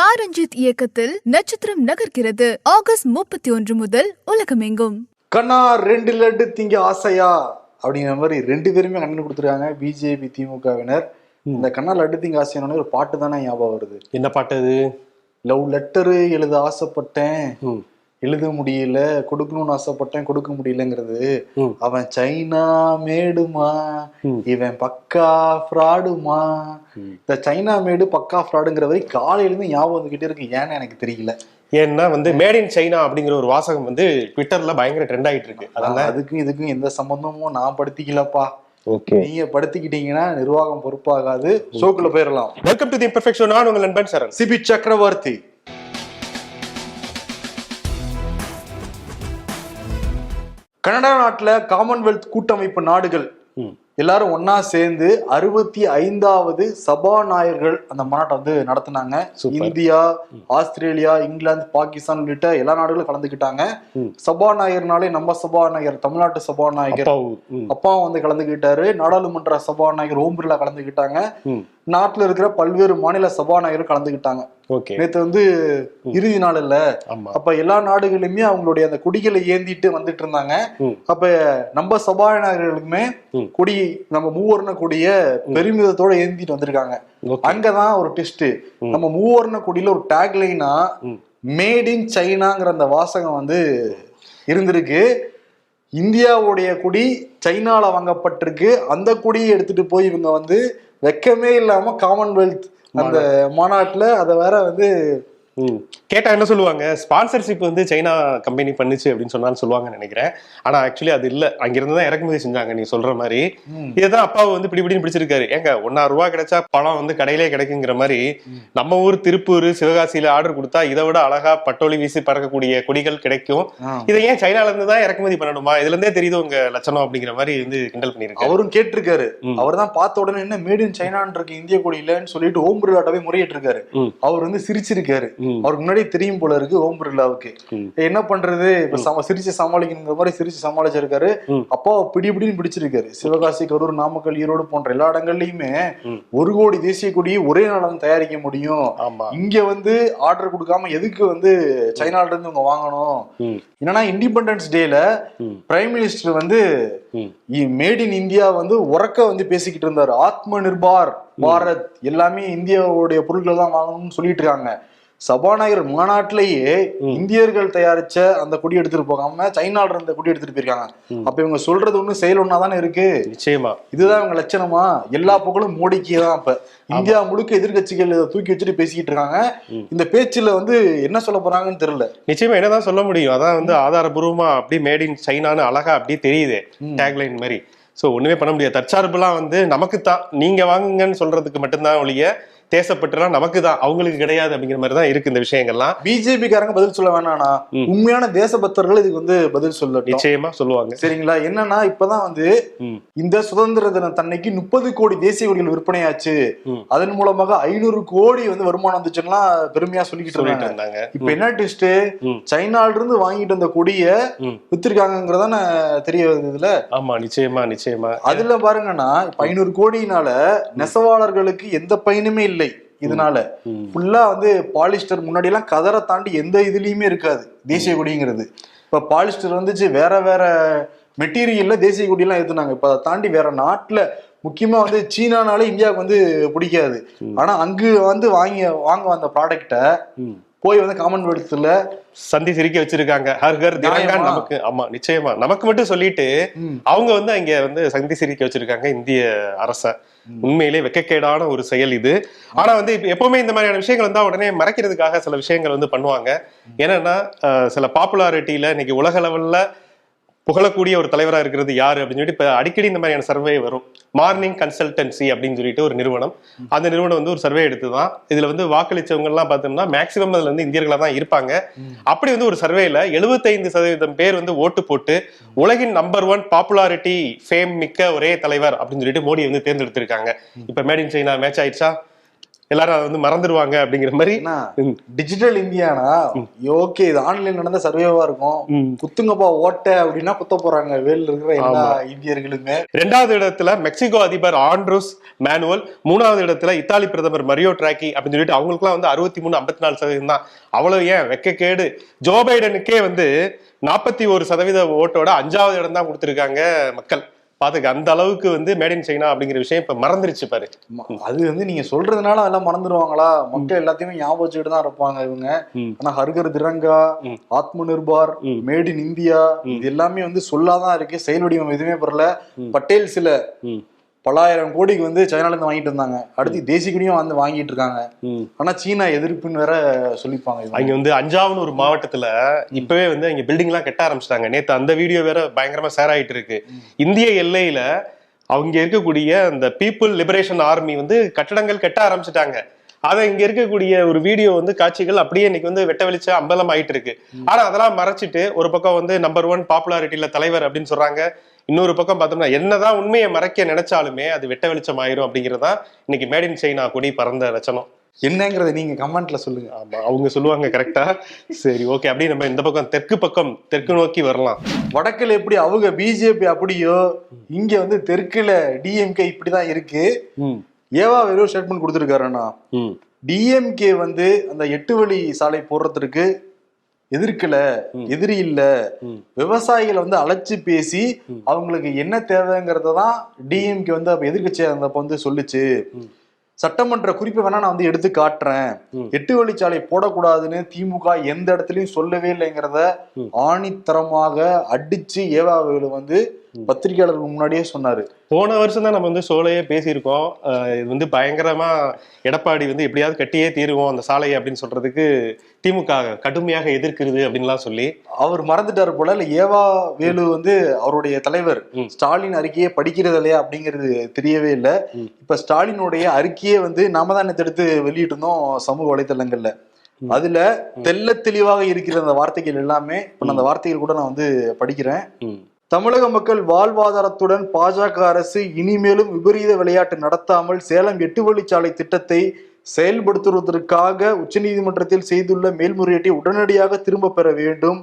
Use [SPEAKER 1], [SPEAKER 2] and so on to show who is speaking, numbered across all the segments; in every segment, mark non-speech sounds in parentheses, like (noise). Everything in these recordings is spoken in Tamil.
[SPEAKER 1] ப ரஞ்சித் இயக்கத்தில் நட்சத்திரம் நகர்கிறது. ஆகஸ்ட் முப்பத்தி ஒன்று முதல் உலகமெங்கும்.
[SPEAKER 2] கண்ணா ரெண்டு லட்டு திங்க ஆசையா? அப்படிங்கிற மாதிரி ரெண்டு பேருமே கண்ணு கொடுத்துருக்காங்க. பிஜேபி திமுகவினர். இந்த கண்ணா லட்டு திங்க ஆசையான ஒரு பாட்டு தானே ஞாபகம் வருது.
[SPEAKER 3] என்ன பாட்டு அது?
[SPEAKER 2] லவ் லெட்டரு எழுத ஆசைப்பட்டேன். எழுத முடியல கொடுக்கணும்னு ஆசைப்பட்டேன் கொடுக்க முடியலங்கிறது. அவன் சைனா மேடுமா. இவன் பக்கா ஃப்ராடுமா. இந்த சைனா மேடு பக்கா ஃப்ராடுங்கிற வரை காலையில இருந்து ஞாபகம் வந்துகிட்டே இருக்கு. ஏன்னு எனக்கு தெரியல.
[SPEAKER 3] ஏன்னா வந்து மேட் இன் சைனா அப்படிங்கிற ஒரு வாசகம் வந்து ட்விட்டர்ல பயங்கர ட்ரெண்ட் ஆயிட்டு இருக்கு. அதனால
[SPEAKER 2] அதுக்கும் இதுக்கும் எந்த சம்பந்தமும் நான் படுத்திக்கலப்பா.
[SPEAKER 3] ஓகே.
[SPEAKER 2] நீங்க படுத்திக்கிட்டீங்கன்னா நிர்வாகம் பொறுப்பாகாது. ஷோக்குள்ள போயிடலாம்.
[SPEAKER 3] வெல்கம் டு தி இம்பர்ஃபெக்ஷன் நான் உங்கள் நண்பன் சரண்.
[SPEAKER 2] சிபி சக்கரவர்த்தி. கனடா நாட்டுல காமன்வெல்த் கூட்டமைப்பு நாடுகள். எல்லாரும் ஒன்னா சேர்ந்து அறுபத்தி ஐந்தாவது சபாநாயகர்கள் அந்த மாநாட்டை வந்து நடத்துனாங்க. இந்தியா ஆஸ்திரேலியா இங்கிலாந்து பாகிஸ்தான் உள்ளிட்ட எல்லா நாடுகளும் கலந்துக்கிட்டாங்க. சபாநாயகர்னாலே நம்ம சபாநாயகர் தமிழ்நாட்டு சபாநாயகர் அப்பாவும் வந்து கலந்துக்கிட்டாரு நாடாளுமன்ற சபாநாயகர் ஓம் பிர்லா கலந்துக்கிட்டாங்க. நாட்டுல இருக்கிற பல்வேறு மாநில சபாநாயகர் கலந்துக்கிட்டாங்க
[SPEAKER 3] ஓகே.
[SPEAKER 2] நேத்து வந்து இறுதி நாள் இல்ல. அப்ப எல்லா நாடுகளுமே அவங்களுடைய அந்த கொடிகளை ஏந்திட்டு வந்துட்டு இருந்தாங்க. அப்ப நம்ம சபாநாயகர்களுக்குமே. கொடி நம்ம மூவர்ண கொடிய பெருமிதத்தோட ஏந்திட்டு வந்திருக்காங்க. அங்கதான் ஒரு டெஸ்ட். நம்ம மூவர்ண கொடியில ஒரு டேக்லைனா. மேட் இன் சைனாங்கிற அந்த வாசகம் வந்து இருந்திருக்கு. இந்தியாவுடைய கொடி சைனால வாங்கப்பட்டிருக்கு. அந்த கொடியை எடுத்துட்டு போய் இவங்க வந்து வெக்கமே இல்லாம காமன்வெல்த் அந்த மாநாட்டுல அதை வேற வந்து.
[SPEAKER 3] கேட்டா என்ன சொல்லுவாங்க? ஸ்பான்சர்ஷிப் வந்து சைனா கம்பெனி பண்ணுச்சு அப்படின்னு சொன்னாலும் சொல்லுவாங்கன்னு நினைக்கிறேன். ஆனா ஆக்சுவலி அது இல்ல. அங்கிருந்து தான் இறக்குமதி செஞ்சாங்க நீ சொல்ற மாதிரி. இதுதான் அப்பாவை வந்து பிடி பிடிச்சிருக்காரு. ஏங்க ஒன்னாயிரம் ரூபாய் கிடைச்சா பழம் வந்து கடையிலே கிடைக்குங்கிற மாதிரி நம்ம ஊர் திருப்பூர் சிவகாசியில ஆர்டர் கொடுத்தா இதை விட அழகா பட்டோலி வீசி பறக்கக்கூடிய கொடிகள் கிடைக்கும். இதை ஏன் சைனால இருந்து தான் இறக்குமதி பண்ணணுமா? இதுல இருந்தே தெரியுது உங்க லட்சணம் அப்படிங்கிற மாதிரி வந்து கிண்டல் பண்ணிருக்காரு
[SPEAKER 2] அவரும் கேட்டிருக்காரு. அவர் தான் பார்த்த உடனே என்ன மேட் இன் சைனான் இருக்கு இந்திய கொடி இல்லைன்னு சொல்லிட்டு ஓம் பிர்லாட்டவே முறையிட்டு இருக்காரு. அவர் வந்து சிரிச்சிருக்காரு. அவருக்கு முன்னாடி தெரியும் போல இருக்கு ஓம் பிர்லாவுக்கு. என்ன பண்றது இப்ப சம சிரிச்சு சமாளிக்கணுங்கிற மாதிரி சிரிச்சு சமாளிச்சிருக்காரு. அப்பா பிடி பிடின்னு பிடிச்சிருக்காரு சிவகாசி கரூர் நாமக்கல் ஈரோடு போன்ற எல்லா இடங்கள்லயுமே. ஒரு கோடி தேசிய கொடி ஒரே நாள் வந்து தயாரிக்க முடியும் இங்க வந்து ஆர்டர் கொடுக்காம எதுக்கு வந்து சைனால இருந்து இவங்க வாங்கணும். என்னன்னா இண்டிபெண்டன்ஸ் டேல. பிரைம் மினிஸ்டர் வந்து. மேட் இன் இந்தியா வந்து உறக்க வந்து பேசிக்கிட்டு இருந்தாரு ஆத்ம நிர்பார் பாரத் எல்லாமே இந்தியாவுடைய பொருட்கள் தான் வாங்கணும்னு சொல்லிட்டு இருக்காங்க சபாநாயகர் மாநாட்டிலேயே இந்தியர்கள் தயாரிச்ச அந்த கொடி எடுத்துட்டு போகாம சைனால இருந்த கொடி எடுத்துட்டு போயிருக்காங்க. அப்ப இவங்க சொல்றது ஒண்ணு செயல் ஒன்னா தானே இருக்கு?
[SPEAKER 3] நிச்சயமா.
[SPEAKER 2] இதுதான் இவங்க லட்சணமா? எல்லா புகழும் மோடிக்கு தான் அப்ப இந்தியா முழுக்க எதிர்க்கட்சிகள் இதை தூக்கி வச்சுட்டு பேசிக்கிட்டு இருக்காங்க. இந்த பேச்சுல வந்து என்ன சொல்ல போறாங்கன்னு தெரியல.
[SPEAKER 3] நிச்சயமா என்னதான் சொல்ல முடியும். அதான் வந்து ஆதாரபூர்வமா அப்படியே மேட் இன் சைனான்னு அழகா அப்படியே தெரியுது. டேக்லைன் மாதிரி. சோ ஒண்ணுமே பண்ண முடியாது. தற்சார்புலாம் வந்து நமக்கு தான் நீங்க வாங்குங்கன்னு சொல்றதுக்கு மட்டும்தான் ஒழிய தேசப்பட்டுலாம் நமக்கு தான் அவங்களுக்கு கிடையாது அப்படிங்கிற மாதிரி தான் இருக்கு இந்த விஷயங்கள்லாம்.
[SPEAKER 2] பிஜேபி காரங்க பதில் சொல்ல வேணானா
[SPEAKER 3] ம்.
[SPEAKER 2] உண்மையான தேசபக்தர்கள் இதுக்கு வந்து பதில் சொல்லட்டும்.
[SPEAKER 3] நிச்சயமா சொல்லுவாங்க.
[SPEAKER 2] சரிங்களா? என்னன்னா இப்பதான் வந்து. இந்த சுதந்திர தின தன்னைக்கு முப்பது கோடி தேசிய கொடிகள் விற்பனையாச்சு. அதன் மூலமாக ஐநூறு கோடி வந்து வருமானம் வந்துச்சுன்னா பெருமையா சொல்லிக்கிட்டு இருந்தாங்க. இப்ப என்ன ட்விஸ்ட். சைனால இருந்து வாங்கிட்டு வந்த கொடிய. வித்திருக்காங்கிறதான தெரிய வருது இதுல?
[SPEAKER 3] ஆமா நிச்சயமா நிச்சயமா.
[SPEAKER 2] அதுல பாருங்கன்னா இப்ப ஐநூறு கோடினால நெசவாளர்களுக்கு எந்த பயனுமே இல்லை. இதனால
[SPEAKER 3] ம்.
[SPEAKER 2] ஃபுல்லா வந்து பாலிஸ்டர் முன்னாடி எல்லாம் கதரை தாண்டி எந்த இதுலயுமே இருக்காது. தேசிய கொடிங்கிறது. இப்ப பாலிஸ்டர் வந்துச்சு வேற வேற மெட்டீரியல்ல தேசிய கொடியெல்லாம் ஏத்துனாங்க. இப்ப அதை தாண்டி வேற நாட்டுல முக்கியமா வந்து சீனானாலே இந்தியாவுக்கு வந்து பிடிக்காது. ஆனா அங்கு வந்து வாங்கி வாங்க வந்த ப்ராடக்ட. போய் வந்து காமன்வெல்த்ல
[SPEAKER 3] சந்தி சிரிக்க வச்சிருக்காங்க. ஹர் ஹர்
[SPEAKER 2] நியாயமா?
[SPEAKER 3] நமக்கு. ஆமா நிச்சயமா. நமக்கு மட்டும் சொல்லிட்டு. அவங்க வந்து அங்க வந்து சந்தி சிரிக்க வச்சிருக்காங்க இந்திய அரச. உண்மையிலே வெக்கக்கேடான ஒரு செயல் இது. ஆனா வந்து இப்ப எப்பவுமே இந்த மாதிரியான விஷயங்கள் வந்தா உடனே மறைக்கிறதுக்காக சில விஷயங்கள் வந்து பண்ணுவாங்க. என்னன்னா சில பாப்புலாரிட்டியில இன்னைக்கு உலக லெவல்ல புகழக்கூடிய ஒரு தலைவரா இருக்கிறது யாரு அப்படின்னு சொல்லிட்டு இப்ப அடிக்கடி இந்த மாதிரியான சர்வே வரும். மார்னிங் கன்சல்டன்சி அப்படின்னு சொல்லிட்டு ஒரு நிறுவனம். அந்த நிறுவனம் வந்து ஒரு சர்வே எடுத்து தான் இதுல வந்து வாக்களிச்சவங்க எல்லாம் பார்த்தோம்னா மேக்சிமம் அதுல வந்து இந்தியர்களா தான் இருப்பாங்க. அப்படி வந்து ஒரு சர்வேல 75% சதவீதம் பேர் வந்து ஓட்டு போட்டு உலகின் நம்பர் ஒன் பாப்புலாரிட்டி ஃபேம் மிக்க ஒரே தலைவர் அப்படின்னு சொல்லிட்டு மோடி வந்து தேர்ந்தெடுத்திருக்காங்க. இப்ப மேட் இன் சைனா மேட்ச் ஆயிடுச்சா? எல்லாரும் அதை வந்து மறந்துடுவாங்க அப்படிங்கிற மாதிரி.
[SPEAKER 2] டிஜிட்டல் இந்தியானா ஓகே இது ஆன்லைன் நடந்த சர்வேவா இருக்கும். குத்துங்கப்பா ஓட்ட அப்படின்னா குத்த போறாங்க. வேல் இருக்கிற எல்லா இந்தியர்களுமே.
[SPEAKER 3] ரெண்டாவது இடத்துல மெக்சிகோ அதிபர் ஆண்ட்ரூஸ் மேனுவல் மூணாவது இடத்துல இத்தாலி பிரதமர் மரியோ டிராக்கி அப்படின்னு சொல்லிட்டு அவங்களுக்குலாம் வந்து அறுபத்தி மூணு ஐம்பத்தி நாலு சதவீதம் தான். அவ்வளவு ஏன்? வெக்கக்கேடு. ஜோ பைடனுக்கே வந்து நாற்பத்தி ஒரு சதவீத ஓட்டோட அஞ்சாவது இடம் தான் கொடுத்துருக்காங்க மக்கள். பாத்துக்க அந்த அளவுக்கு வந்து மேட் இன் சைனா அப்படிங்கிற விஷயம் இப்ப மறந்துருச்சு பாரு
[SPEAKER 2] அது வந்து நீங்க சொல்றதுனால அதெல்லாம் மறந்துடுவாங்களா மக்கள் எல்லாத்தையுமே ஞாபகம் வச்சுக்கிட்டு தான் இருப்பாங்க இவங்க. ஆனா ஹர்கர் திரங்கா. ஆத்ம நிர்பார். மேட் இன் இந்தியா இது எல்லாமே வந்து சொல்லாதான் இருக்கு செயல் வடிவம் எதுவுமே பெறல
[SPEAKER 3] ம்.
[SPEAKER 2] பட்டேல் சில
[SPEAKER 3] ம்.
[SPEAKER 2] பலாயிரம் கோடிக்கு வந்து சைனால இருந்து வாங்கிட்டு இருந்தாங்க அடுத்து தேசிய கொடியும் வந்து வாங்கிட்டு இருக்காங்க. ஆனா சீனா எதிர்ப்புன்னு வேற சொல்லிப்பாங்க.
[SPEAKER 3] அங்க வந்து அஞ்சாவன் ஒரு மாவட்டத்துல இப்பவே வந்து அங்க பில்டிங் எல்லாம் கட்ட ஆரம்பிச்சிட்டாங்க. நேத்து அந்த வீடியோ வேற பயங்கரமா ஷேர் ஆயிட்டு இருக்கு. இந்திய எல்லையில அவங்க இருக்கக்கூடிய அந்த பீப்புள் லிபரேஷன் ஆர்மி வந்து கட்டடங்கள் கட்ட ஆரம்பிச்சிட்டாங்க. அதை இங்க இருக்கக்கூடிய ஒரு வீடியோ வந்து காட்சிகள் அப்படியே இன்னைக்கு வந்து வெட்ட வெளிச்ச அம்பலம் ஆயிட்டு இருக்கு ஆனா அதெல்லாம் மறைச்சிட்டு ஒரு பக்கம் வந்து நம்பர் ஒன் பாப்புலாரிட்டியில தலைவர் அப்படின்னு சொல்றாங்க. இன்னொரு பக்கம் பார்த்தோம்னா என்னதான் உண்மையை மறைக்க நினைச்சாலுமே அது வெட்ட வெளிச்சம் ஆயிரும் அப்படிங்கறதா இன்னைக்கு மேட் இன் சைனா கொடி பறந்த லட்சணம்
[SPEAKER 2] என்னங்கறத நீங்க கமெண்ட்ல சொல்லுங்க.
[SPEAKER 3] ஆமா அவங்க சொல்லுவாங்க கரெக்டா சரி ஓகே அப்படியே நம்ம இந்த பக்கம் தெற்கு பக்கம் தெற்கு நோக்கி வரலாம்.
[SPEAKER 2] வடக்குல எப்படி அவங்க பிஜேபி அப்படியோ இங்க வந்து தெற்குல டிஎம்கே இப்படிதான் இருக்கு. ஏவா வெறும் ஸ்டேட்மெண்ட் கொடுத்துருக்காருன்னா டிஎம்கே வந்து அந்த எட்டு வழி சாலை போடுறதுக்கு எதிர்க்கல எதிரி இல்ல. விவசாயிகளை வந்து அழைச்சு பேசி. அவங்களுக்கு என்ன தேவைங்கிறத தான் டிஎம்கே வந்து அப்ப எதிர்கட்சியா இருந்தப்ப வந்து சொல்லுச்சு. சட்டமன்ற குறிப்பை வேணா நான் வந்து எடுத்து காட்டுறேன். எட்டு வழிச்சாலை போடக்கூடாதுன்னு திமுக எந்த இடத்துலயும் சொல்லவே இல்லைங்கிறத. ஆணித்தரமாக அடிச்சு ஏவாவேலு வந்து பத்திரிகையாளருக்கு முன்னாடியே சொன்னாரு.
[SPEAKER 3] போன வருஷம் தான் நம்ம வந்து சோலையே பேசியிருக்கோம். இது வந்து பயங்கரமா எடப்பாடி வந்து எப்படியாவது கட்டியே தீருவோம் அந்த சாலையை அப்படின்னு சொல்றதுக்கு திமுக கடுமையாக எதிர்க்கிறது அப்படின்லாம் சொல்லி.
[SPEAKER 2] அவர் மறந்துட்டாரு போல இல்ல ஏவா வேலு வந்து அவருடைய தலைவர். ஸ்டாலின் அறிக்கையை படிக்கிறது இல்லையா அப்படிங்கிறது தெரியவே இல்லை. இப்ப ஸ்டாலினுடைய அறிக்கையே வந்து நாம தான் எடுத்து வெளியிட்டு இருந்தோம் சமூக வலைத்தளங்கள்ல. அதுல தெள்ள தெளிவாக இருக்கிற அந்த வார்த்தைகள் எல்லாமே இப்ப அந்த வார்த்தைகள் கூட நான் வந்து படிக்கிறேன். தமிழக மக்கள் வாழ்வாதாரத்துடன் பாஜக அரசு இனிமேலும் விபரீத விளையாட்டு நடத்தாமல் சேலம் எட்டு வழிச்சாலை திட்டத்தை செயல்படுத்துவதற்காக உச்சநீதிமன்றத்தில் செய்துள்ள மேல்முறையீட்டை உடனடியாக திரும்ப பெற வேண்டும்.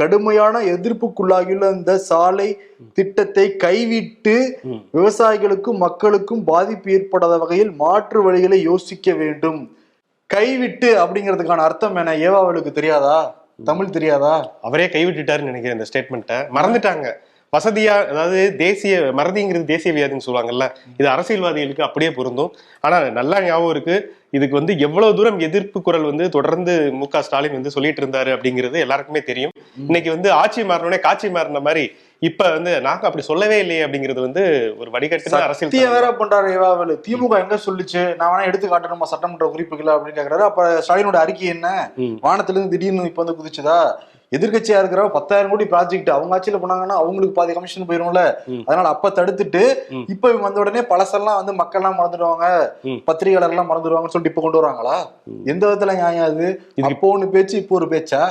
[SPEAKER 2] கடுமையான எதிர்ப்புக்குள்ளாகியுள்ள இந்த சாலை திட்டத்தை கைவிட்டு. விவசாயிகளுக்கும் மக்களுக்கும் பாதிப்பு ஏற்படாத வகையில் மாற்று வழிகளை யோசிக்க வேண்டும். கைவிட்டு அப்படிங்கிறதுக்கான அர்த்தம் என்ன? ஏவாவளுக்கு தெரியாதா? தமிழ் தெரியாதா?
[SPEAKER 3] அவரே கைவிட்டுட்டாருன்னு நினைக்கிறேன் இந்த ஸ்டேட்மெண்ட்டை மறந்துட்டாங்க. வசதியா அதாவது தேசிய மறதிங்கிறது தேசிய வியாதின்னு சொல்லுவாங்கல்ல இது அரசியல்வாதிகளுக்கு அப்படியே பொருந்தும். ஆனா நல்லா ஞாபகம் இருக்கு இதுக்கு வந்து எவ்வளவு தூரம் எதிர்ப்பு குரல் வந்து தொடர்ந்து மு க ஸ்டாலின் வந்து சொல்லிட்டு இருந்தாரு அப்படிங்கிறது எல்லாருக்குமே தெரியும். இன்னைக்கு வந்து ஆட்சி மாறினோடனே காட்சி மாறின மாதிரி இப்ப வந்து நாங்க அப்படி சொல்லவே இல்லையே அப்படிங்கிறது வந்து ஒரு வடிகட்டின அரசியல்.
[SPEAKER 2] வேற பண்றாரு ஏவாவல் திமுக எங்க சொல்லுச்சு? நான் வேணா எடுத்து காட்டணுமா? சட்டமன்ற குறிப்புகள் அப்படின்னு கேக்குறாரு. அப்ப ஸ்டாலினோட அறிக்கை என்ன. வானத்துல இருந்து திடீர்னு இப்ப வந்து குதிச்சுதா? எதிர்க்கட்சியா இருக்கிற பத்தாயிரம் கோடி ப்ராஜெக்ட் அவங்க ஆட்சியில போனாங்கன்னா அவங்களுக்கு பாதி கமிஷன் போயிரும்ல. அதனால அப்ப தடுத்துட்டு. இப்ப இவங்க வந்த உடனே பழசெல்லாம் வந்து மக்கள் எல்லாம் மறந்துடுவாங்க. பத்திரிகையாளர் எல்லாம் மறந்துடுவாங்கன்னு சொல்லிட்டு இப்ப கொண்டு வராங்களா. எந்த விதத்துல நியாயம் அது அப்போ ஒண்ணு பேச்சு இப்போ ஒரு பேச்சா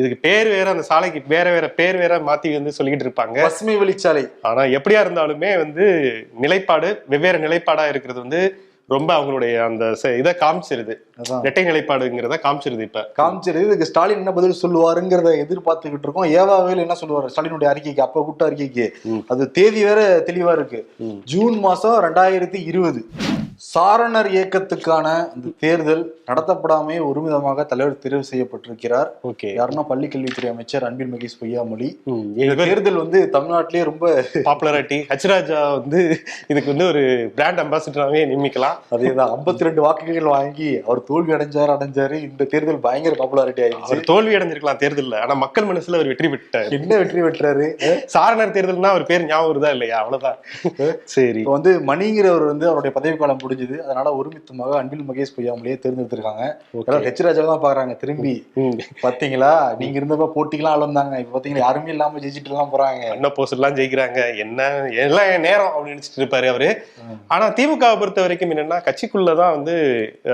[SPEAKER 3] இதுக்கு பேர் வேற அந்த சாலைக்கு வேற வேற பேர் வேற மாத்தி வந்து சொல்லிக்கிட்டு இருப்பாங்க
[SPEAKER 2] பசுமை வழிச்சாலை
[SPEAKER 3] ஆனா எப்படியா இருந்தாலுமே வந்து நிலைப்பாடு வெவ்வேறு நிலைப்பாடா இருக்கிறது வந்து ரொம்ப அவங்களுடைய அந்த இதை காமிச்சிருது. இரட்டை நிலைப்பாடுங்கிறத காமிச்சிருது இப்ப.
[SPEAKER 2] காமிச்சிரு இதுக்கு ஸ்டாலின் என்ன பதில் சொல்லுவாருங்கிறத எதிர்பார்த்துக்கிட்டு இருக்கோம். ஏவாவேல் என்ன சொல்லுவாரு? ஸ்டாலினுடைய அறிக்கைக்கு அப்ப கூட்ட அறிக்கைக்கு. அது தேதி வேற தெளிவா இருக்கு. ஜூன் மாசம் ரெண்டாயிரத்தி இருபது. சாரணர் இயக்கத்துக்கான அந்த தேர்தல் நடத்தப்படாமே ஒருமிதமாக தலைவர் தேர்வு செய்யப்பட்டிருக்கிறார்.
[SPEAKER 3] ஓகே.
[SPEAKER 2] யாருன்னா பள்ளி கல்வித்துறை அமைச்சர் அன்பில் மகேஷ் பொய்யாமொழி. இந்த
[SPEAKER 3] இந்த
[SPEAKER 2] தேர்தல் வந்து தமிழ்நாட்டிலேயே ரொம்ப
[SPEAKER 3] பாப்புலராட்டி ஹச்ராஜா வந்து இதுக்கு வந்து ஒரு பிராண்ட் அம்பாசிடராகவே நியமிக்கலாம்.
[SPEAKER 2] அதேதான். (laughs) 52 ரெண்டு வாக்குகள் வாங்கி அவர் தோல்வி அடைஞ்சாரு அடைஞ்சாரு. இந்த தேர்தல் பயங்கர பாப்புலாரிட்டி ஆயிடுச்சு.
[SPEAKER 3] தோல்வி அடைஞ்சிருக்கலாம் தேர்தல்ல. ஆனா மக்கள் மனசுல அவர் வெற்றி பெற்றார்.
[SPEAKER 2] என்ன வெற்றி பெற்றாரு? (laughs)
[SPEAKER 3] சாரணர் தேர்தல்னா அவர் பேர் ஞாபகம் வருதா இல்லையா? அவ்வளவுதான். (laughs) சரி.
[SPEAKER 2] இப்போ வந்து மணிங்கிறவர் வந்து அவருடைய பதவி காலம் முடிஞ்சது. அதனால ஒருமித்தமாக அன்பில் மகேஷ் பொய்யாமலேயே தேர்ந்தெடுத்திருக்காங்க. ஹெச் ராஜாவை தான் பாக்குறாங்க திரும்பி. பாத்தீங்களா? நீங்க இருந்தப்ப போட்டிக்கெல்லாம் அளந்தாங்க இப்ப பாத்தீங்களா யாருமே இல்லாம ஜெயிச்சிட்டு எல்லாம் போறாங்க.
[SPEAKER 3] அண்ணா போஸ்ட் எல்லாம் ஜெயிக்கிறாங்க. என்ன எல்லாம் நேரம் அப்படின்னு நினைச்சிட்டு இருப்பாரு அவரு. ஆனா திமுகவை பொறுத்த வரைக்கும் என்னன்னா கட்சிக்குள்ளதான் வந்து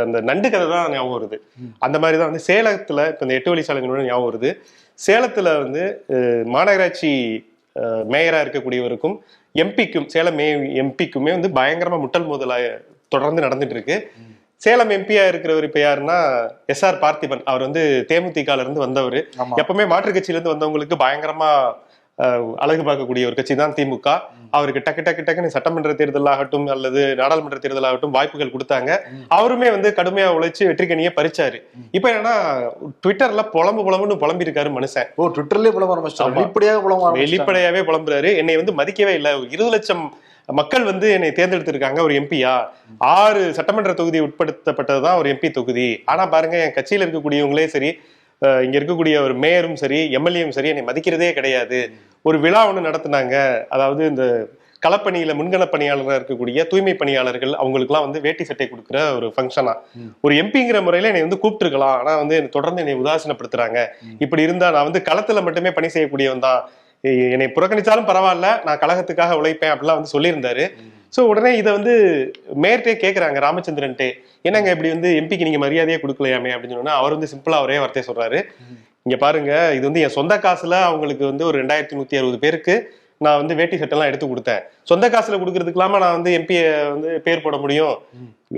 [SPEAKER 3] அந்த நண்டு கதை தான் ஞாபகம் வருது. அந்த மாதிரி தான் வந்து சேலத்துல இப்ப இந்த எட்டு வழிச்சாலைகளோட ஞாபகம் வருது. சேலத்துல வந்து மாநகராட்சி அஹ், மேயரா இருக்கக்கூடியவருக்கும் எம்பிக்கும் சேலம் மே எம்பிக்குமே வந்து பயங்கரமா முட்டல் மோதலா தொடர்ந்து நடந்துட்டு இருக்கு சேலம் எம்பியா இருக்கிறவர் இப்ப யாருன்னா எஸ் ஆர் பார்த்திபன். அவர் வந்து தேமுதிகல இருந்து வந்தவர் எப்பவுமே மாற்றுக் கட்சியில இருந்து வந்தவங்களுக்கு பயங்கரமா அழகு பார்க்கக்கூடிய ஒரு கட்சி தான் திமுக. அவருக்கு டக்கு டக்கு டக்குன்னு சட்டமன்ற தேர்தல் ஆகட்டும் அல்லது நாடாளுமன்ற தேர்தல் ஆகட்டும் வாய்ப்புகள் கொடுத்தாங்க. அவருமே வந்து கடுமையா உழைச்சு வெற்றிக்கணியை பறிச்சாரு. இப்ப என்னன்னா ட்விட்டர்ல புலம்பு புலம்புன்னு புலம்பி இருக்காரு மனுஷன்.
[SPEAKER 2] ஓ ட்விட்டர்லயே புலம்ப. வெளிப்படையாக ஆரம்பிச்சிட்டாங்க
[SPEAKER 3] வெளிப்படையாவே புலம்புறாரு. என்னை வந்து மதிக்கவே இல்லை. இருபது லட்சம் மக்கள் வந்து என்னை தேர்ந்தெடுத்திருக்காங்க ஒரு எம்பியா ஆறு சட்டமன்ற தொகுதி உட்படுத்தப்பட்டதுதான் ஒரு எம்பி தொகுதி. ஆனா பாருங்க என் கட்சியில இருக்கக்கூடியவங்களே சரி இங்க இருக்கக்கூடிய ஒரு மேயரும் சரி எம்எல்ஏவும் சரி என்னை மதிக்கிறதே கிடையாது. ஒரு விழா ஒண்ணு நடத்துனாங்க. அதாவது இந்த களப்பணியில முன்கள பணியாளராக இருக்கக்கூடிய தூய்மை பணியாளர்கள் அவங்களுக்குலாம் வந்து வேட்டி சட்டை கொடுக்குற ஒரு ஃபங்க்ஷனா ஒரு எம்பிங்கிற முறையில என்னை வந்து கூப்பிட்டுருக்கலாம். ஆனா வந்து என்னை தொடர்ந்து என்னை உதாசீனப்படுத்துறாங்க. இப்படி இருந்தா நான் வந்து களத்துல மட்டுமே பணி செய்யக்கூடியவன் தான். என்னை புறக்கணிச்சாலும் பரவாயில்ல நான் கழகத்துக்காக உழைப்பேன் அப்படிலாம் வந்து சொல்லியிருந்தாரு. சோ உடனே இதை வந்து மேயர்ட்டே கேக்குறாங்க ராமச்சந்திரன்ட்டே. என்னங்க இப்படி வந்து எம்பிக்கு நீங்க மரியாதையே கொடுக்கலையாமே அப்படின்னு சொன்னா அவர் வந்து சிம்பிளா ஒரே வார்த்தையை சொல்றாரு. இங்க பாருங்க இது வந்து என் சொந்த காசுல அவங்களுக்கு வந்து ஒரு ரெண்டாயிரத்தி நூத்தி அறுபது பேருக்கு நான் வந்து வேட்டி சட்டெல்லாம் எடுத்து கொடுத்தேன். சொந்த காசுல கொடுக்கறதுக்கலாமா நான் வந்து எம்பி வந்து பேர் போட முடியும்.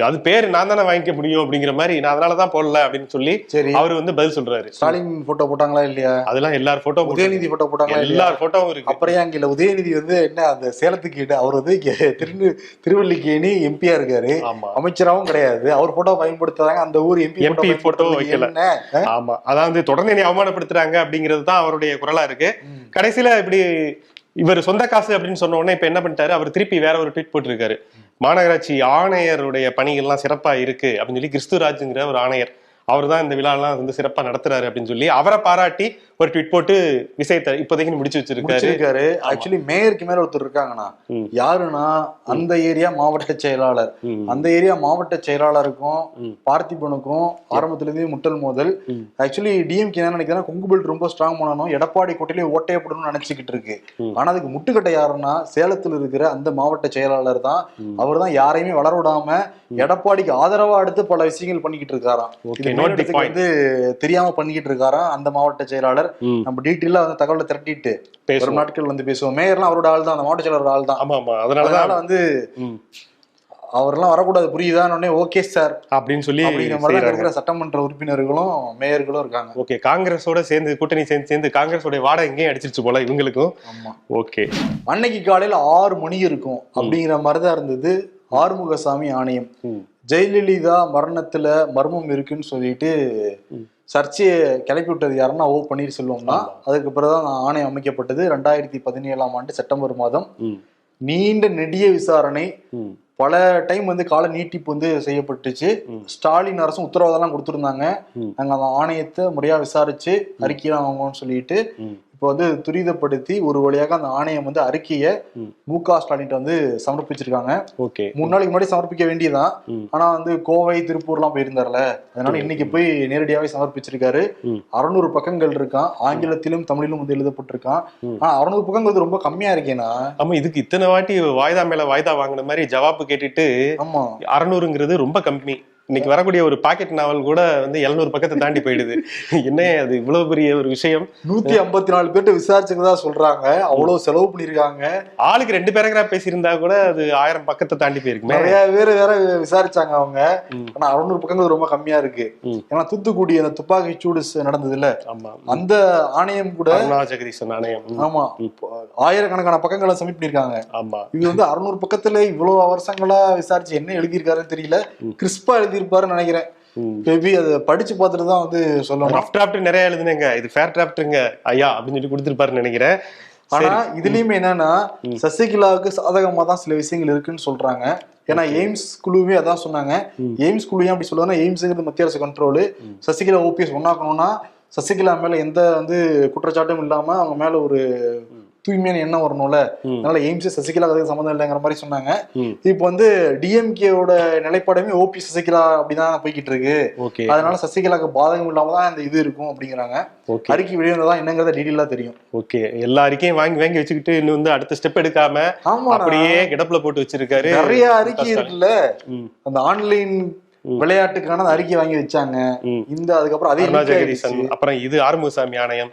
[SPEAKER 3] அது பேர் நான் தானே வாங்கிக்க முடியும் அப்படிங்கிற மாதிரி நான் அதனாலதான் போடல அப்படின்னு சொல்லி
[SPEAKER 2] சரி.
[SPEAKER 3] அவர் வந்து பதில் சொல்றாரு.
[SPEAKER 2] ஸ்டாலின் போட்டோ போட்டாங்களா இல்லையா?
[SPEAKER 3] அதெல்லாம் எல்லார் போட்டோ
[SPEAKER 2] உதயநிதி போட்டோ போட்டாங்களா இல்லையா?
[SPEAKER 3] எல்லார் போட்டோவும் இருக்கு.
[SPEAKER 2] அப்புறம் ஏன் இல்ல உதயநிதி வந்து என்ன அந்த சேலத்துக்கு அவர் வந்து திரு திருவல்லிக்கேணி எம்பியா இருக்காரு.
[SPEAKER 3] ஆமா.
[SPEAKER 2] அமைச்சராகவும் கிடையாது. அவர் போட்டோ பயன்படுத்தாங்க அந்த ஊர் எம்பி
[SPEAKER 3] MP photo வைக்கல. ஆமா. அதாவது தொடர்ந்து என்னை அவமானப்படுத்துறாங்க அப்படிங்கிறது தான் அவருடைய குரலா இருக்கு. கடைசியில இப்படி இவர் சொந்த காசு அப்படின்னு சொன்ன உடனே இப்ப என்ன பண்ணிட்டாரு? அவர் திருப்பி வேற ஒரு ட்வீட் போட்டிருக்காரு. மாநகராட்சி ஆணையருடைய பணிகள்லாம் சிறப்பா இருக்கு அப்படின்னு சொல்லி கிறிஸ்துராஜுங்கிற ஒரு ஆணையர் அவர் தான் இந்த விழாலாம் வந்து சிறப்பா நடத்துறாரு அப்படின்னு சொல்லி அவரை பாராட்டி ஒரு ட்வீட் போட்டு விஷயத்தை இப்போதைக்கு முடிச்சு வச்சிருக்காரு
[SPEAKER 2] ஆக்சுவலி மேயருக்கு மேல ஒருத்தர் இருக்காங்கண்ணா. யாருன்னா அந்த ஏரியா மாவட்ட செயலாளர். அந்த ஏரியா மாவட்ட செயலாளருக்கும். பார்த்திபனுக்கும் ஆரம்பத்துல இருந்தே முட்டல் மோதல். ஆக்சுவலி டிஎம்கே என்ன நினைக்கிறேன் கொங்கு பெல்ட் ரொம்ப ஸ்ட்ராங் பண்ணணும் எடப்பாடி கோட்டையிலே ஓட்டையே போடணும்னு நினைச்சுக்கிட்டு இருக்கு. ஆனா அதுக்கு முட்டுக்கட்டை யாருன்னா சேலத்துல இருக்கிற அந்த மாவட்ட செயலாளர் தான். அவர் தான் யாரையுமே வளர விடாம எடப்பாடிக்கு ஆதரவா எடுத்து பல விஷயங்கள் பண்ணிக்கிட்டு இருக்காராம். வந்து தெரியாம பண்ணிக்கிட்டு இருக்காராம் அந்த மாவட்ட செயலாளர். நம்ம டீட்டெயிலா வந்து தகவலை திரட்டிட்டு ஒரு
[SPEAKER 3] பேசுவோம்.
[SPEAKER 2] நாட்கள் வந்து பேசுவோம். மேயர்லாம் அவரோட ஆள் தான் அந்த மாவட்ட செயலரோட ஆள் தான்.
[SPEAKER 3] ஆமா ஆமா.
[SPEAKER 2] அதனால வந்து
[SPEAKER 3] ம்.
[SPEAKER 2] அவரெல்லாம் வரக்கூடாது புரியுதான்னு ஓகே சார்
[SPEAKER 3] அப்படின்னு சொல்லி.
[SPEAKER 2] இருக்கிற சட்டமன்ற உறுப்பினர்களும் மேயர்களும் இருக்காங்க.
[SPEAKER 3] ஓகே காங்கிரஸோட சேர்ந்து கூட்டணி சேர்ந்து சேர்ந்து காங்கிரஸோட வாடகை எங்கேயும் அடிச்சிருச்சு போல இவங்களுக்கும்.
[SPEAKER 2] ஆமா.
[SPEAKER 3] ஓகே.
[SPEAKER 2] அன்னைக்கு காலையில ஆறு மணி இருக்கும் அப்படிங்கிற மாதிரி தான் இருந்தது. ஆறுமுகசாமி ஆணையம். ஜெயலலிதா மரணத்துல மர்மம் இருக்குன்னு சொல்லிட்டு. சர்ச்சையை கிளப்பி விட்டது யாருன்னா ஓ பன்னீர்செல்வம் தான் அதுக்கு பிறகுதான் ஆணையம் அமைக்கப்பட்டது ரெண்டாயிரத்தி பதினேழாம் ஆண்டு செப்டம்பர் மாதம். நீண்ட நெடிய விசாரணை. பல டைம் வந்து கால நீட்டிப்பு வந்து செய்யப்பட்டுச்சு. ஸ்டாலின் அரசும் உத்தரவாதம்லாம் கொடுத்துருந்தாங்க. நாங்க அந்த ஆணையத்தை முறையா விசாரிச்சு அறிக்கையெல்லாம் வாங்குவோம்னு சொல்லிட்டு. இப்போ வந்து துரிதப்படுத்தி ஒரு வழியாக அந்த ஆணையம் வந்து அறிக்கையை
[SPEAKER 3] ம்.
[SPEAKER 2] க ஸ்டாலின் வந்து சமர்ப்பிச்சிருக்காங்க.
[SPEAKER 3] ஓகே.
[SPEAKER 2] மூணு நாளைக்கு முன்னாடி சமர்ப்பிக்க வேண்டியதுதான். ஆனா வந்து கோவை திருப்பூர்லாம் போயிருந்தார்ல. அதனால இன்னைக்கு போய் நேரடியாவே சமர்ப்பிச்சிருக்காரு. அறுநூறு பக்கங்கள் இருக்கான். ஆங்கிலத்திலும் தமிழிலும் வந்து எழுதப்பட்டிருக்கான். ஆனா அறுநூறு பக்கங்கள் வந்து ரொம்ப கம்மியா இருக்கேனா?
[SPEAKER 3] ஆமா இதுக்கு இத்தனை வாட்டி வாய்தா மேல வாய்தா வாங்கின மாதிரி ஜவாப்பு கேட்டுட்டு
[SPEAKER 2] ஆமா.
[SPEAKER 3] அறநூறுங்கிறது ரொம்ப கம்மி. இன்னைக்கு வரக்கூடிய ஒரு பாக்கெட் நாவல் கூட வந்து எழுநூறு பக்கத்தை தாண்டி போயிடுது. என்ன அது இவ்வளவு பெரிய ஒரு விஷயம்?
[SPEAKER 2] நூத்தி ஐம்பத்தி நாலு பேர்ட்ட விசாரிச்சுக்கிறதா சொல்றாங்க. அவ்வளவு செலவு பண்ணிருக்காங்க
[SPEAKER 3] ஆளுக்கு ரெண்டு பேராகிராஃப் பேசியிருந்தா கூட அது ஆயிரம் பக்கத்தை தாண்டி போயிருக்குமே.
[SPEAKER 2] நிறைய பேர் வேற விசாரிச்சாங்க அவங்க. ஆனா அறுநூறு பக்கங்கள் ரொம்ப கம்மியா இருக்கு. ஏன்னா தூத்துக்குடி அந்த துப்பாக்கி சூடு நடந்ததுல
[SPEAKER 3] ஆமா.
[SPEAKER 2] அந்த ஆணையம் கூட
[SPEAKER 3] ஜெகதீசன் ஆணையம்.
[SPEAKER 2] ஆமா. ஆயிரக்கணக்கான பக்கங்களை சப்மிட் பண்ணிருக்காங்க
[SPEAKER 3] ஆமா.
[SPEAKER 2] இது வந்து அறுநூறு பக்கத்துல இவ்வளவு வருஷங்களா விசாரிச்சு என்ன எழுதியிருக்காருன்னு தெரியல. கிறிஸ்பா எழுதியிருப்பாருன்னு நினைக்கிறேன். மேபி அதை படிச்சு பார்த்துட்டு தான் வந்து சொல்லணும்.
[SPEAKER 3] ரஃப் டிராஃப்ட் நிறைய எழுதுனேங்க. இது ஃபேர் டிராஃப்ட்டுங்க ஐயா அப்படின்னு சொல்லி கொடுத்துருப்பாருன்னு நினைக்கிறேன்.
[SPEAKER 2] ஆனா இதுலயுமே என்னன்னா சசிகலாவுக்கு சாதகமா தான் சில விஷயங்கள் இருக்குன்னு சொல்றாங்க. ஏன்னா எய்ம்ஸ் குழுவே அதான் சொன்னாங்க. எய்ம்ஸ் குழு ஏன் அப்படி சொல்லுவாங்கன்னா எய்ம்ஸ்ங்கிறது மத்திய அரசு கண்ட்ரோலு சசிகலா ஓபிஎஸ் ஒன்னாக்கணும்னா சசிகலா மேல எந்த வந்து குற்றச்சாட்டும் இல்லாம அவங்க மேல ஒரு தூய்மையான எண்ணம் வரணும்ல. அதனால எய்ம்ஸ் சசிகலா அதுக்கு சம்மந்தம் இல்லைங்கிற மாதிரி சொன்னாங்க. இப்போ வந்து டிஎம்கேவோட நிலைப்பாடுமே ஓபி சசிகலா அப்படிதான் போய்கிட்டு இருக்கு. அதனால சசிகலாக்கு பாதகம் இல்லாம தான் இந்த இது இருக்கும் அப்படிங்கிறாங்க. அறிக்கை வெளிவந்ததா என்னங்கிறத டீடெயிலா தெரியும்.
[SPEAKER 3] ஓகே. எல்லா அறிக்கையும் வாங்கி வாங்கி வச்சுக்கிட்டு இன்னும் வந்து அடுத்த ஸ்டெப் எடுக்காம
[SPEAKER 2] ஆமா
[SPEAKER 3] அப்படியே கிடப்புல போட்டு வச்சிருக்காரு.
[SPEAKER 2] நிறைய அறிக்கை இருக்குல்ல. அந்த ஆன்லைன் விளையாட்டுக்கான அறிக்கை வாங்கி வச்சாங்க. இந்த அதுக்கப்புறம் அதே
[SPEAKER 3] ஜெகதீசன். அப்புறம் இது ஆறுமுகசாமி ஆணையம்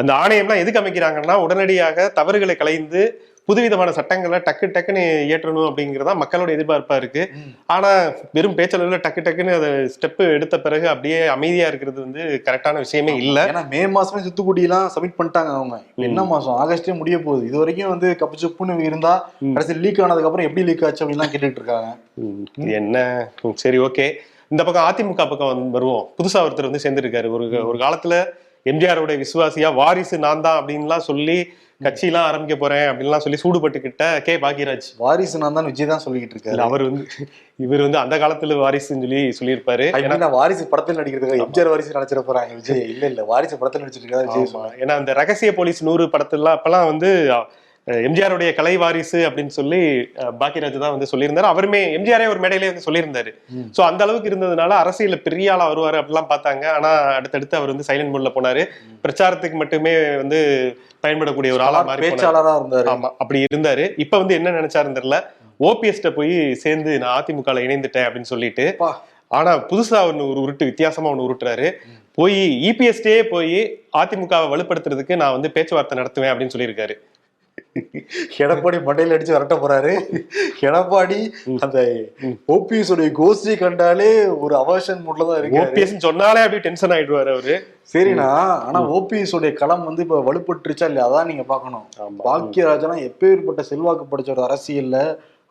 [SPEAKER 3] அந்த ஆணையம்லாம் எதுக்கு அமைக்கிறாங்கன்னா உடனடியாக தவறுகளை களைந்து புதுவிதமான சட்டங்களை டக்கு டக்குன்னு இயற்றணும் அப்படிங்கிறதா மக்களோட எதிர்பார்ப்பா இருக்கு. ஆனா வெறும் பேச்சளவுல டக்கு டக்குன்னு அதை ஸ்டெப் எடுத்த பிறகு அப்படியே அமைதியா இருக்கிறது வந்து கரெக்டான விஷயமே இல்ல.
[SPEAKER 2] ஏன்னா மே மாசமே தூத்துக்குடி எல்லாம் சப்மிட் பண்ணிட்டாங்க அவங்க. என்ன மாசம்? ஆகஸ்டே முடிய போகுது. இது வரைக்கும் வந்து கப்பு சுப்புன்னு இருந்தா கடைசி லீக் ஆனதுக்கு அப்புறம் எப்படி லீக் ஆச்சு அப்படின்னு கேட்டுட்டு இருக்காங்க.
[SPEAKER 3] என்ன? சரி ஓகே இந்த பக்கம் அதிமுக பக்கம் வந்து வருவோம். புதுசா ஒருத்தர் வந்து சேர்ந்திருக்காரு. ஒரு ஒரு காலத்துல எம்ஜிஆரோட விசுவாசியா வாரிசு நான் தான் அப்படின்லாம் சொல்லி கட்சியெல்லாம் ஆரம்பிக்க போறேன் அப்படின்லாம் சொல்லி சூடுபட்டுக்கிட்ட கே பாக்யராஜ்.
[SPEAKER 2] வாரிசு நான் தான் விஜய் தான் சொல்லிக்கிட்டு
[SPEAKER 3] இல்ல,
[SPEAKER 2] இருக்காரு
[SPEAKER 3] அவர் வந்து இவர் வந்து அந்த காலத்துல வாரிசுன்னு சொல்லி சொல்லியிருப்பாரு.
[SPEAKER 2] நான் வாரிசு படத்தில் நடிக்கிறதுக்கு எம்ஜிஆர் வாரிசு நடிச்சிட போறாங்க விஜய். இல்ல இல்ல வாரிசு படத்தில் நடிச்சிட்டு இருக்காரு விஜய்.
[SPEAKER 3] ஏன்னா அந்த ரகசிய போலீஸ் நூறு படத்துல அப்பெல்லாம் வந்து எம்ஜிஆருடைய கலை வாரிசு அப்படின்னு சொல்லி பாக்கியராஜ் தான் வந்து சொல்லியிருந்தாரு. அவருமே எம்ஜிஆரே ஒரு மேடையிலே வந்து சொல்லியிருந்தாரு. சோ அந்த அளவுக்கு இருந்ததுனால அரசியல்ல பெரிய ஆளா வருவாரு அப்படிலாம் பார்த்தாங்க. ஆனா அடுத்தடுத்து அவர் வந்து சைலண்ட் மோட்ல போனாரு. பிரச்சாரத்துக்கு மட்டுமே வந்து பயன்படக்கூடிய ஒரு ஆளா மாறி போனாரு.
[SPEAKER 2] பேச்சாளரா இருந்தாரு.
[SPEAKER 3] ஆமா அப்படி இருந்தாரு. இப்ப வந்து என்ன நினைச்சாருன்னு தெரியல. ஓபிஎஸ்ட போய் சேர்ந்து நான் அதிமுகல இணைந்துட்டேன் அப்படின்னு சொல்லிட்டு. ஆனா புதுசா ஒண்ணு ஒரு உருட்டு வித்தியாசமா ஒண்ணு உருட்டுறாரு. போய் இபிஎஸ்டே போய் அதிமுகவை வலுப்படுத்துறதுக்கு நான் வந்து பேச்சுவார்த்தை நடத்துவேன் அப்படின்னு சொல்லியிருக்காரு.
[SPEAKER 2] எடப்பாடி மண்டையில அடிச்சு விரட்ட போறாரு. எடப்பாடி அந்த ஓபிஎஸ் உடைய கோஷ்டி கண்டாலே ஒரு அவர்ஷன் மூட்ல தான் இருக்கு
[SPEAKER 3] ஓபிஎஸ் சொன்னாலே அப்படியே டென்ஷன் ஆயிடுவாரு அவரு.
[SPEAKER 2] சரிண்ணா. ஆனா ஓபிஎஸ் உடைய களம் வந்து இப்ப வலுப்பட்டுருச்சா இல்லையா? அதான் நீங்க பாக்கணும். பாக்கியராஜனா எப்பேற்பட்ட செல்வாக்கு படிச்ச ஒரு அரசியல்ல?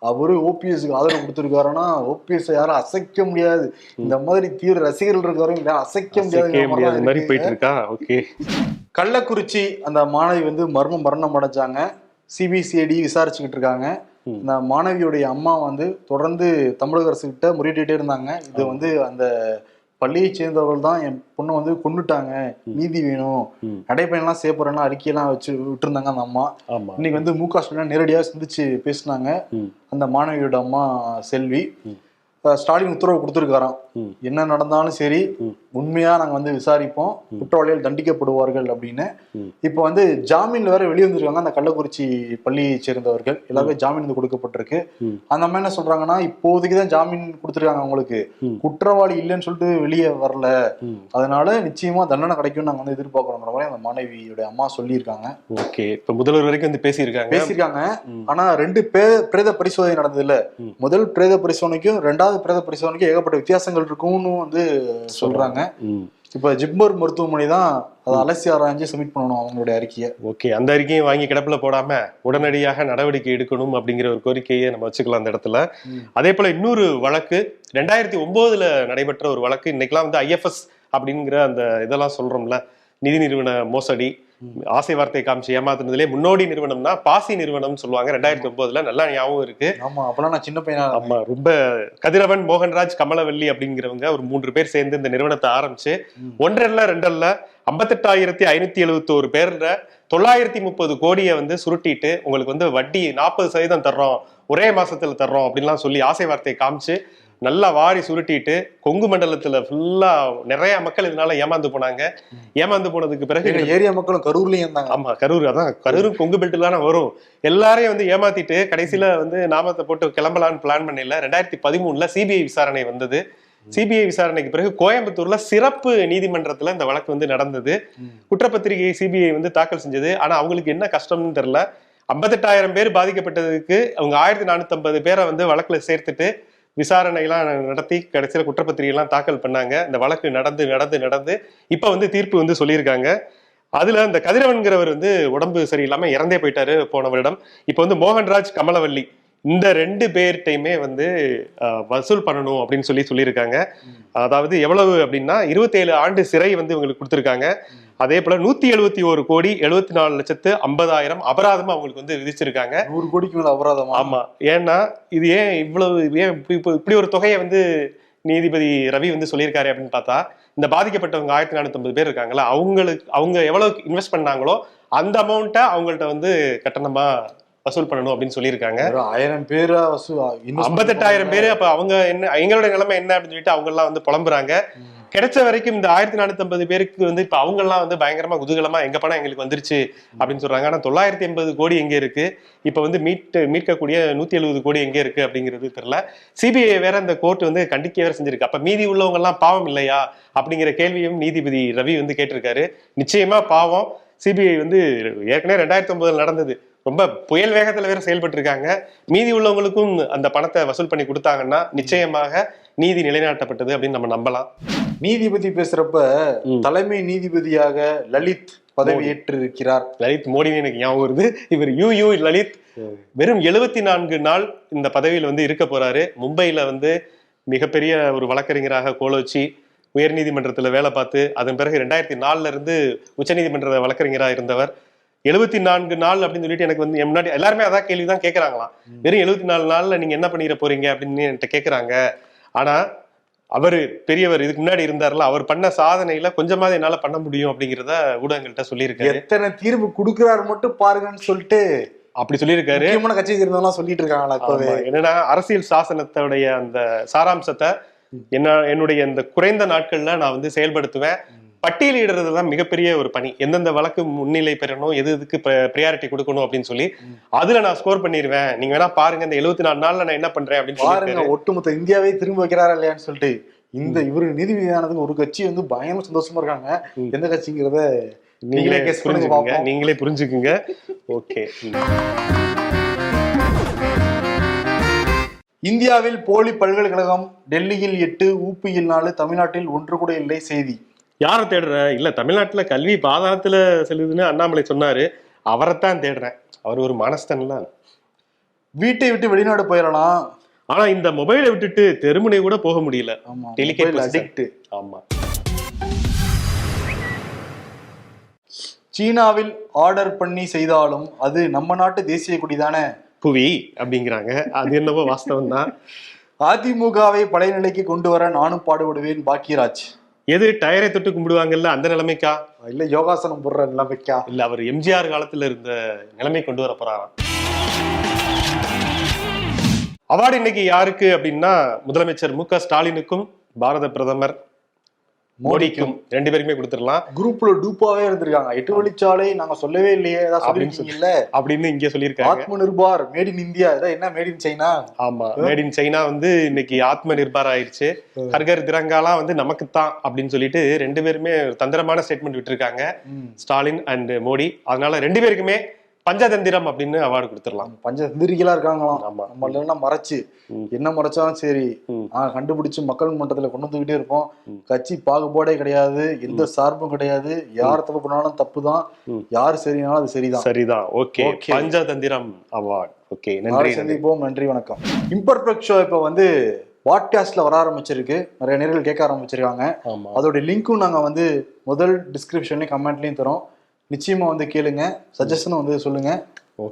[SPEAKER 2] அவரு ஓபிஎஸ்க்கு ஆதரவு கொடுத்திருக்காருன்னா ஓபிஎஸ் யாரும் அசைக்க முடியாது. இந்த மாதிரி தீவிர ரசிகர்கள் இருக்காரும் அசைக்க
[SPEAKER 3] முடியாத. போயிட்டு இருக்கா? ஓகே.
[SPEAKER 2] கள்ளக்குறிச்சி அந்த மாணவி வந்து மர்ம மரணம் அடைஞ்சாங்க. சிபிசிஐடி விசாரிச்சுக்கிட்டு இருக்காங்க. இந்த மாணவியுடைய அம்மா வந்து தொடர்ந்து தமிழக அரசு கிட்ட முறையிட்டே இருந்தாங்க. இது வந்து அந்த பள்ளியை சேர்ந்தவர்கள் தான் என் பொண்ணை வந்து கொன்னுட்டாங்க. நீதி வேணும். நடைப்பயணம்லாம் செய்ய போறேன்னா அறிக்கையெல்லாம் வச்சு விட்டுருந்தாங்க அந்த அம்மா. இன்னைக்கு வந்து மு க ஸ்டாலின் நேரடியாக சந்திச்சு பேசினாங்க. அந்த மாணவியோட அம்மா செல்வி. ஸ்டாலின் உத்தரவு கொடுத்துருக்காராம். என்ன நடந்தாலும் சரி. உண்மையா நாங்க வந்து விசாரிப்போம் குற்றவாளிகள் தண்டிக்கப்படுவார்கள் அப்படின்னு. இப்போ வந்து ஜாமீன்ல வேற வெளியே வந்திருக்காங்க அந்த கள்ளக்குறிச்சி பள்ளியை சேர்ந்தவர்கள் எல்லாருமே ஜாமீன் வந்து கொடுக்கப்பட்டிருக்கு. அந்த அம்மா என்ன சொல்றாங்கன்னா இப்போதைக்கு தான் ஜாமீன் கொடுத்துருக்காங்க அவங்களுக்கு. குற்றவாளி இல்லைன்னு சொல்லிட்டு வெளியே வரல. அதனால நிச்சயமா தண்டனை கிடைக்கும் நாங்க வந்து எதிர்பார்க்கறோங்கிற மாதிரி அந்த மாணவியோட அம்மா சொல்லியிருக்காங்க
[SPEAKER 3] ஓகே இப்ப முதல்வர் வரைக்கும் வந்து பேசியிருக்காங்க
[SPEAKER 2] பேசியிருக்காங்க. ஆனா ரெண்டு பே பிரேத பரிசோதனை நடந்தது இல்ல. முதல் பிரேத பரிசோதனைக்கும் ரெண்டாவது பிரேத பரிசோதனைக்கும் ஏகப்பட்ட வித்தியாசங்கள் இருக்கும்னு வந்து சொல்றாங்க. இப்ப ஜிப்மர் மருத்துவமனை தான் அதை அலசி ஆராய்ஞ்சு சப்மிட் பண்ணணும் அவங்களுடைய அறிக்கையை.
[SPEAKER 3] ஓகே அந்த அறிக்கையும் வாங்கி கிடப்புல போடாம உடனடியாக நடவடிக்கை எடுக்கணும் அப்படிங்கிற ஒரு கோரிக்கையை நம்ம வச்சுக்கலாம் அந்த இடத்துல. அதே போல இன்னொரு வழக்கு ரெண்டாயிரத்தி ஒன்பதுல நடைபெற்ற ஒரு வழக்கு இன்னைக்கெல்லாம் வந்து ஐஎஃப்எஸ் அப்படிங்கிற அந்த இதெல்லாம் சொல்றோம்ல நிதி நிறுவன மோசடி. ஆசை வார்த்தை காமிச்சு ஏமாத்துனதுலே முன்னோடி நிறுவனம்னா பாசி நிறுவனம் சொல்லுவாங்க ரெண்டாயிரத்தி ஒன்பதுல நல்லா ஞாபகம் இருக்கு
[SPEAKER 2] ஆமா அப்பெல்லாம் நான் சின்ன பையனா.
[SPEAKER 3] ஆமா ரொம்ப கதிரவன் மோகன்ராஜ் கமலவல்லி அப்படிங்கிறவங்க ஒரு மூன்று பேர் சேர்ந்து இந்த நிறுவனத்தை ஆரம்பிச்சு. ஒன்றல்ல ரெண்டல்ல ஐம்பத்தெட்டாயிரத்தி ஐநூத்தி எழுபத்தி ஒரு பேர்ல தொள்ளாயிரத்தி முப்பது கோடியை வந்து சுருட்டிட்டு உங்களுக்கு வந்து வட்டி நாற்பது சதவீதம் தர்றோம் ஒரே மாசத்துல தர்றோம் அப்படின்லாம் சொல்லி ஆசை வார்த்தையை காமிச்சு நல்லா வாரி சுருட்டிட்டு கொங்கு மண்டலத்துல ஃபுல்லா நிறைய மக்கள் இதனால ஏமாந்து போனாங்க. ஏமாந்து போனதுக்கு பிறகு
[SPEAKER 2] ஏரியா மக்களும் கரூர்லயும் இருந்தாங்க.
[SPEAKER 3] ஆமா கரூர் அதான். கரூரும் கொங்கு பெல்ட் தானே வரும். எல்லாரையும் வந்து ஏமாத்திட்டு கடைசியில வந்து நாமத்தை போட்டு கிளம்பலான்னு பிளான் பண்ணல. ரெண்டாயிரத்தி பதிமூணுல சிபிஐ விசாரணை வந்தது. சிபிஐ விசாரணைக்கு பிறகு கோயம்புத்தூர்ல சிறப்பு நீதிமன்றத்துல இந்த வழக்கு வந்து நடந்தது.
[SPEAKER 2] ம்.
[SPEAKER 3] குற்றப்பத்திரிகை சிபிஐ வந்து தாக்கல் செஞ்சது. ஆனா அவங்களுக்கு என்ன கஷ்டம்னு தெரியல. ஐம்பத்தெட்டாயிரம் பேர் பாதிக்கப்பட்டதுக்கு அவங்க ஆயிரத்தி நானூத்தி ஐம்பது பேரை வந்து வழக்குல சேர்த்துட்டு விசாரணை எல்லாம் நடத்தி கடைசியில குற்றப்பத்திரிகை எல்லாம் தாக்கல் பண்ணாங்க. இந்த வழக்கு நடந்து நடந்து நடந்து இப்ப வந்து தீர்ப்பு வந்து சொல்லியிருக்காங்க. அதுல இந்த கதிரவன்கிறவர் வந்து உடம்பு சரியில்லாம இறந்தே போயிட்டாரு போன வருடம். இப்ப வந்து மோகன்ராஜ் கமலவல்லி இந்த ரெண்டு பேர்கிட்டையுமே வந்து வசூல் பண்ணணும் அப்படின்னு சொல்லி சொல்லியிருக்காங்க. அதாவது எவ்வளவு அப்படின்னா இருபத்தேழு ஆண்டு சிறை வந்து இவங்களுக்கு கொடுத்துருக்காங்க. அதே போல நூத்தி எழுபத்தி ஒரு கோடி எழுபத்தி நாலு லட்சத்து ஐம்பதாயிரம் அபராதமா அவங்களுக்கு வந்து விதிச்சிருக்காங்க.
[SPEAKER 2] நூறு கோடிக்கு மேல அபராதமா?
[SPEAKER 3] ஆமா. ஏன்னா இது ஏன் இவ்வளவு ஏன் இப்ப- இப்ப இப்படி ஒரு தொகையை வந்து நீதிபதி ரவி வந்து சொல்லியிருக்காரு அப்படின்னு பார்த்தா இந்த பாதிக்கப்பட்டவங்க ஆயிரத்தி நானூத்தி பேர் இருக்காங்களா அவங்களுக்கு அவங்க எவ்வளவு இன்வெஸ்ட் பண்ணாங்களோ அந்த அமௌண்ட்டை அவங்கள்ட்ட வந்து கட்டணமா வசூல் பண்ணணும் அப்படின்னு சொல்லியிருக்காங்க.
[SPEAKER 2] ஆயிரம் பேரா
[SPEAKER 3] ஐம்பத்தெட்டாயிரம் பேர் அப்ப அவங்க என்ன எங்களோட நிலைமை என்ன அப்படின்னு சொல்லிட்டு அவங்க எல்லாம் வந்து புலம்புறாங்க. கிடைச்ச வரைக்கும் இந்த ஆயிரத்தி நானூத்தி ஐம்பது பேருக்கு வந்து இப்ப அவங்க எல்லாம் வந்து பயங்கரமா குதூகலமா எங்க பணம் எங்களுக்கு வந்துருச்சு அப்படின்னு சொல்றாங்க. ஆனா தொள்ளாயிரத்தி எண்பது கோடி எங்க இருக்கு? இப்ப வந்து மீட் மீட்கக்கூடிய நூத்தி எழுபது கோடி எங்க இருக்கு அப்படிங்கிறது தெரியல. சிபிஐ வேற இந்த கோர்ட் வந்து கண்டிக்க வேற செஞ்சிருக்கு. அப்ப மீதி உள்ளவங்க எல்லாம் பாவம் இல்லையா? அப்படிங்கிற கேள்வியும் நீதிபதி ரவி வந்து கேட்டிருக்காரு. நிச்சயமா பாவம். சிபிஐ வந்து ஏற்கனவே ரெண்டாயிரத்தி ஒன்பதுல நடந்தது. ரொம்ப புயல் வேகத்துல வேற செயல்பட்டு இருக்காங்க மீதி உள்ளவங்களுக்கும் அந்த பணத்தை வசூல் பண்ணி கொடுத்தாங்கன்னா நிச்சயமாக நீதி நிலைநாட்டப்பட்டது அப்படின்னு நம்ம நம்பலாம்.
[SPEAKER 2] நீதிபதி பேசுறப்ப. தலைமை நீதிபதியாக லலித் பதவி ஏற்றிருக்கிறார்.
[SPEAKER 3] லலித் மோடின்னு எனக்கு ஞாபகம் வருது. இவர் யூ யூ லலித். வெறும் எழுபத்தி நான்கு நாள் இந்த பதவியில் வந்து இருக்க போறாரு. மும்பையில வந்து மிகப்பெரிய ஒரு வழக்கறிஞராக கோலோச்சி உயர்நீதிமன்றத்துல வேலை பார்த்து அதன் பிறகு ரெண்டாயிரத்தி நாலுல இருந்து உச்சநீதிமன்ற வழக்கறிஞராக இருந்தவர். எழுபத்தி நான்கு நாள் அப்படின்னு சொல்லிட்டு எனக்கு வந்து முன்னாடி எல்லாருமே அதான் கேள்வி தான் கேட்கறாங்களாம் வெறும் எழுபத்தி நாலு நாள்ல நீங்க என்ன பண்ணிட போறீங்க அப்படின்னு என்கிட்ட கேட்கறாங்க ஆனா அவரு பெரியவர் இதுக்கு முன்னாடி இருந்தார்ல அவர் பண்ண சாதனையில கொஞ்சமாவது என்னால பண்ண முடியும் அப்படிங்கிறத ஊடகங்கள்ட்ட சொல்லியிருக்காரு.
[SPEAKER 2] எத்தனை தீர்வு கொடுக்கிறாரு மட்டும் பாருங்கன்னு சொல்லிட்டு
[SPEAKER 3] அப்படி சொல்லியிருக்காரு.
[SPEAKER 2] முக்கியமான கட்சி இருந்தவங்க சொல்லிட்டு இருக்காங்களா இப்பவே.
[SPEAKER 3] என்னன்னா அரசியல் சாசனத்தோடைய அந்த சாராம்சத்தை என்ன என்னுடைய இந்த குறைந்த நாட்கள்ல நான் வந்து செயல்படுத்துவேன். பட்டியலிடுறது தான் மிகப்பெரிய ஒரு பணி. எந்தெந்த வழக்கு முன்னிலை பெறணும் எது எதுக்கு ப்ரியாரிட்டி கொடுக்கணும் அப்படின்னு சொல்லி அதுல நான் ஸ்கோர் பண்ணிடுவேன் நீங்க வேணா பாருங்க இந்த எழுபத்தி நாலு நாள்ல நான் என்ன பண்றேன் அப்படின்னு
[SPEAKER 2] பாருங்க. ஒட்டுமொத்த இந்தியாவே திரும்ப வைக்கிறாரா இல்லையான்னு சொல்லிட்டு. இந்த இவரு நீதிபதியானதுக்கு ஒரு கட்சி வந்து பயங்கர சந்தோஷமா இருக்காங்க. எந்த கட்சிங்கிறத
[SPEAKER 3] நீங்களே
[SPEAKER 2] பண்ணுங்க
[SPEAKER 3] புரிஞ்சுக்குங்க. நீங்களே புரிஞ்சுக்குங்க. ஓகே
[SPEAKER 2] இந்தியாவில் போலி பல்கலைக்கழகம் டெல்லியில் எட்டு ஊப்பியில் நாலு தமிழ்நாட்டில் ஒன்று கூட இல்லை செய்தி.
[SPEAKER 3] யாரை தேடுற? இல்ல தமிழ்நாட்டுல கல்வி பாதாளத்துல செல்லுதுன்னு அண்ணாமலை சொன்னாரு. அவரைத்தான் தேடுறேன். அவர் ஒரு மனஸ்தன்ல
[SPEAKER 2] வீட்டை விட்டு வெளிநாடு போயிடலாம்
[SPEAKER 3] ஆனா இந்த மொபைலை விட்டுட்டு தெருமுனை கூட போக முடியல.
[SPEAKER 2] அடிக்ட்
[SPEAKER 3] ஆமா.
[SPEAKER 2] சீனாவில் ஆர்டர் பண்ணி செய்தாலும் அது நம்ம நாட்டு தேசிய கொடி தானே?
[SPEAKER 3] புவி அப்படிங்கிறாங்க. அது என்னவோ வாஸ்தவம் தான் (laughs)
[SPEAKER 2] அதிமுகவை பழைய நிலைக்கு கொண்டு வர நானும் பாடுபடுவேன் பாக்கியராஜ்.
[SPEAKER 3] எது டயரை தொட்டு கும்பிடுவாங்கல்ல அந்த நிலைமைக்கா?
[SPEAKER 2] இல்ல யோகாசனம் போடுற நிலைமைக்கா?
[SPEAKER 3] இல்ல அவர் எம்ஜிஆர் காலத்துல இருந்த நிலைமை கொண்டு வர போறாராம் அவார்டு இன்னைக்கு யாருக்கு அப்படின்னா முதலமைச்சர் மு க ஸ்டாலினுக்கும் பாரத பிரதமர் மோடிக்கும் ரெண்டு பேருக்குமே கொடுத்துடலாம்.
[SPEAKER 2] குரூப்ல டூப்பாவே இருந்திருக்காங்க. எட்டு வழிச்சாலை நாங்க சொல்லவே இல்லையே. ஏதாவது
[SPEAKER 3] அப்படின்னு
[SPEAKER 2] சொல்லிருக்கீங்கல்ல
[SPEAKER 3] அப்படின்னு இங்க சொல்லியிருக்காங்க.
[SPEAKER 2] Atma Nirbhar made in India இதான் என்ன மேட் இன் சைனா
[SPEAKER 3] ஆமா. மேட் இன் சைனா வந்து இன்னைக்கு ஆத்ம நிர்பார் ஆயிருச்சு ஹர்கர் திரங்காலாம் வந்து நமக்கு தான் அப்படின்னு சொல்லிட்டு ரெண்டு பேருமே ஒரு தந்திரமான ஸ்டேட்மெண்ட் விட்டுருக்காங்க. ஸ்டாலின் அண்ட் மோடி அதனால ரெண்டு பேருக்குமே பஞ்சதந்திரம் அப்படின்னு அவார்டு கொடுத்துடலாம்.
[SPEAKER 2] பஞ்ச திரிகளா இருக்காங்களாம்.
[SPEAKER 3] ஆமா.
[SPEAKER 2] நம்ம எல்லாம் மறைச்சு. என்ன மறைச்சாலும் சரி. ஆஹ் கண்டுபிடிச்சு மக்கள் மன்றத்துல கொண்டு வந்துகிட்டே இருப்போம். கட்சி பாகுபாடே கிடையாது எந்த சார்பும் கிடையாது. யார் தப்பு பண்ணாலும் தப்பு தான். யார் சரினாலும் அது சரிதான்.
[SPEAKER 3] சரிதான். ஓகே. Panchathanthiram award okay. நன்றி
[SPEAKER 2] சந்திப்போம். நன்றி வணக்கம். இம்பர்ஃபெக்ட் ஷோ இப்போ வந்து பாட்காஸ்ட்ல வர ஆரம்பிச்சிருக்கு. நிறைய நேர்கள் கேட்க ஆரம்பிச்சிருக்காங்க. அதோட லிங்க்கும் நாங்க வந்து முதல் டிஸ்கிரிப்ஷன்லயும் கமெண்ட்லயும் தரோம். நிச்சயமா வந்து கேளுங்க. சஜஷனும் வந்து சொல்லுங்க.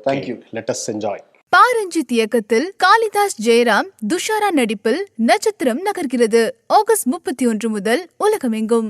[SPEAKER 2] Thank you.
[SPEAKER 3] Let us enjoy
[SPEAKER 1] Paranjith இயக்கத்தில் காளிதாஸ் ஜெயராம் துஷாரா நடிப்பில் நட்சத்திரம் நகர்கிறது. ஆகஸ்ட் முப்பத்தி ஒன்று முதல் உலகமெங்கும்.